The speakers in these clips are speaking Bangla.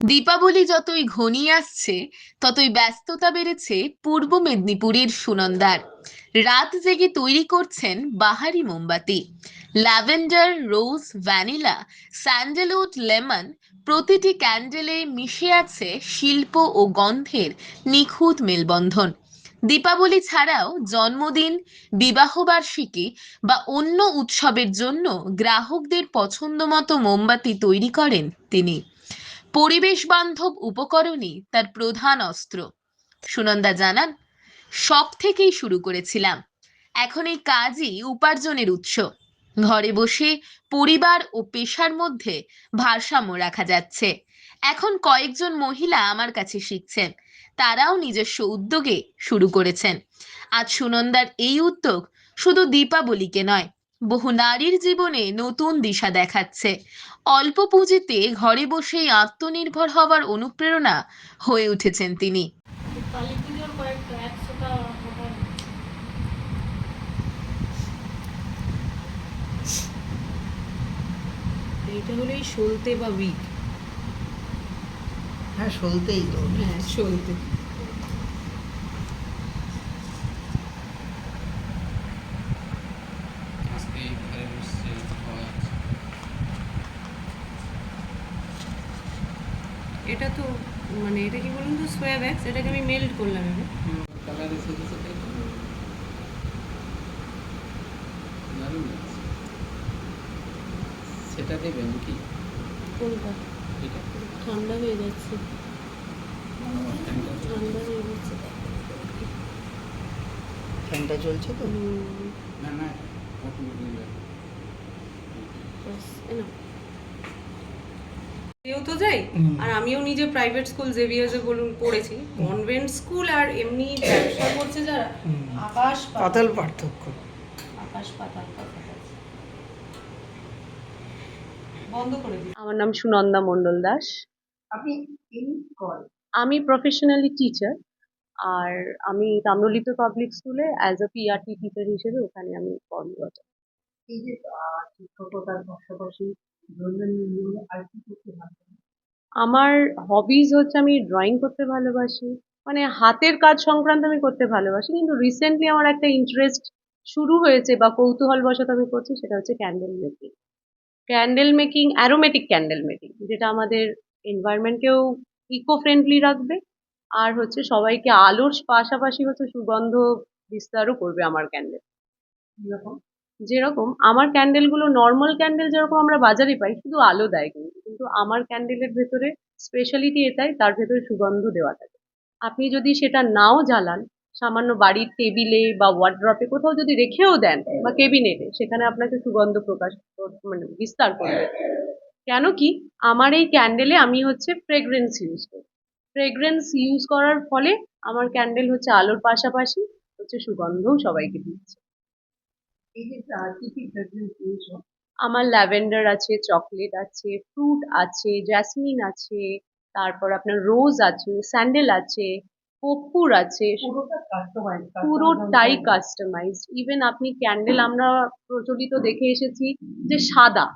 দীপাবলি যতই ঘনিয়ে আসছে, ততই ব্যস্ততা বেড়েছে পূর্ব মেদিনীপুরের সুনন্দার। রাত জেগে তৈরি করছেন বাহারি মোমবাতি। Lavender, rose, vanilla, sandalwood, lemon প্রতিটি ক্যান্ডেলে মিশে আছে শিল্প ও গন্ধের নিখুঁত মেলবন্ধন। দীপাবলি ছাড়াও জন্মদিন, বিবাহবার্ষিকী বা অন্য উৎসবের জন্য গ্রাহকদের পছন্দমতো মোমবাতি তৈরি করেন তিনি। পরিবেশ বান্ধব উপকরণই তার প্রধান অস্ত্র। সুনন্দা জানান, শখ থেকেই শুরু করেছিলাম। এখন এই কাজই উপার্জনের উৎস। ঘরে বসে পরিবার ও পেশার মধ্যে ভারসাম্য রাখা যাচ্ছে। এখন কয়েকজন মহিলা আমার কাছে শিখছেন, তারাও নিজস্ব উদ্যোগে শুরু করেছেন। আজ সুনন্দার এই উদ্যোগ শুধু দীপাবলিকে নয় বহু নারীর জীবনে নতুন দিশা দেখাচ্ছে। অল্প পুঁজিতে ঘরে বসেই আত্মনির্ভর হওয়ার অনুপ্রেরণা হয়ে উঠেছেন তিনি। এইটা হলো এই সলতে বা উইক। হ্যাঁ সলতেই তো। হ্যাঁ সলতে আজকে এই ঘরে বসছে খাওয়া যাচ্ছে এটা তো মানে এটা কি বলুন তো সোয়া ব্যাগস এটাকে আমি মেল্ট করলাম এবার। সেটা দেবেন কি? কোনটা? এটা। ঠান্ডা হয়ে যাচ্ছে। ঠান্ডা হয়ে যাচ্ছে। ফ্যানটা চলছে তো? না না এও তো যাই আর আমিও নিজে প্রাইভেট স্কুল জেভিয়ার্সে বলুন পড়েছি। কনভেন্ট স্কুল আর এমনি ব্যবসা করছে যারা আকাশ পাতাল। পার্থক্য। আকাশ পাতাল বন্ধ করে দিই। আমার নাম সুনন্দা মণ্ডল দাস। আপনি আমি প্রফেশনালি টিচার আর আমি তাম্রলিপ্ত পাবলিক স্কুলে অ্যাজ আ পিআরটি টিচার হিসেবে ওখানে আমি কর্মরত এই যে শিক্ষকতার পাশাপাশি আমার হবিজ হচ্ছে আমি ড্রয়িং করতে ভালোবাসি। মানে হাতের কাজ সংক্রান্ত আমি করতে ভালোবাসি কিন্তু রিসেন্টলি আমার একটা ইন্টারেস্ট শুরু হয়েছে বা কৌতূহল বশত আমি করছি সেটা হচ্ছে candle making candle making aromatic candle making যেটা আমাদের এনভায়রনমেন্টকেও ইকো ফ্রেন্ডলি রাখবে আর হচ্ছে সবাইকে আলোর পাশাপাশি হচ্ছে সুগন্ধ বিস্তারও করবে আমার ক্যান্ডেল কীরকম? যেরকম আমার ক্যান্ডেলগুলো নর্মাল ক্যান্ডেল যেরকম আমরা বাজারে পাই, শুধু আলো দেয় কিন্তু। কিন্তু আমার ক্যান্ডেলের ভেতরে স্পেশালিটি এটাই, তার ভেতরে সুগন্ধ দেওয়া থাকে। আপনি যদি সেটা নাও জ্বালান, সামান্য বাড়ির টেবিলে বা ওয়ার্ড্রপে কোথাও যদি রেখেও দেন বা কেবিনেটে সেখানে আপনাকে সুগন্ধ প্রকাশ মানে বিস্তার করবে। কেন কি? আমার এই ক্যান্ডেলে আমি হচ্ছে ফ্রেগ্রেন্স ইউজ করি। ফ্রেগ্রেন্স ইউজ করার ফলে আমার ক্যান্ডেল হচ্ছে আলোর পাশাপাশি হচ্ছে সুগন্ধও সবাইকে দিচ্ছে। এই যে কি কি ফ্রেগরেন্স ইউজ আমার ল্যাভেন্ডার আছে চকলেট আছে ফ্রুট আছে জ্যাসমিন আছে তারপর আপনার রোজ আছে স্যান্ডেল আছে কর্পূর আছে। পুরোটাই কাস্টমাইজড ইভেন আপনি ক্যান্ডেল আমরা প্রচলিত দেখে এসেছি যে সাদা।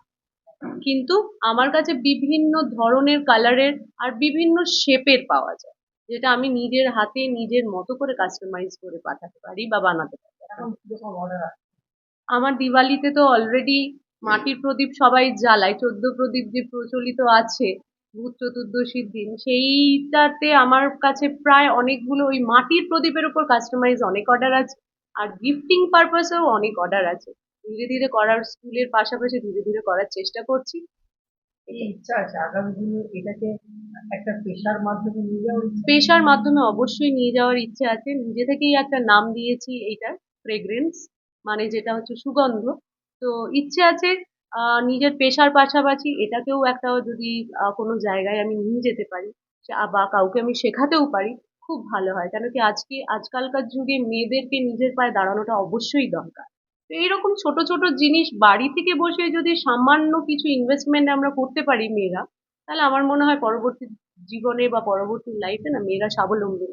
কিন্তু আমার কাছে বিভিন্ন ধরনের কালারের আর বিভিন্ন শেপের পাওয়া যায়। যেটা আমি নিজের হাতে নিজের মতো করে কাস্টমাইজ করে পাঠাতে পারি বা বানাতে পারি এখন কীরকম অর্ডার আছে আমার দিওয়ালিতে তো অলরেডি মাটির প্রদীপ সবাই জ্বালায় চোদ্দ প্রদীপ যে প্রচলিত আছে ভূত চতুর্দশীর দিন সেইটাতে আমার কাছে প্রায় অনেকগুলো ওই মাটির প্রদীপের উপর কাস্টমাইজ অনেক অর্ডার আছে আর গিফটিং পারপাসেও অনেক অর্ডার আছে। ধীরে ধীরে করার স্কুলের পাশাপাশি ধীরে ধীরে করার চেষ্টা করছি। এই ইচ্ছা আছে আগামী দিনে এটাকে একটা পেশার মাধ্যমে নিয়ে যাওয়া পেশার মাধ্যমে অবশ্যই নিয়ে যাওয়ার ইচ্ছে আছে। নিজে থেকেই একটা নাম দিয়েছি এইটার ফ্রেগ্রেন্স মানে যেটা হচ্ছে সুগন্ধ। তো ইচ্ছে আছে নিজের পেশার পাশাপাশি এটাকেও একটা যদি কোনো জায়গায় আমি নিয়ে যেতে পারি বা কাউকে আমি শেখাতেও পারি, খুব ভালো হয়। কেন কি আজকে, আজকালকার যুগে মেয়েদেরকে নিজের পায়ে দাঁড়ানোটা অবশ্যই দরকার। তো এইরকম ছোট ছোট জিনিস বাড়ি থেকে বসে যদি সামান্য কিছু ইনভেস্টমেন্ট আমরা করতে পারি মেয়েরা, তাহলে আমার মনে হয় পরবর্তী জীবনে বা পরবর্তী লাইফে না মেয়েরা স্বাবলম্বী।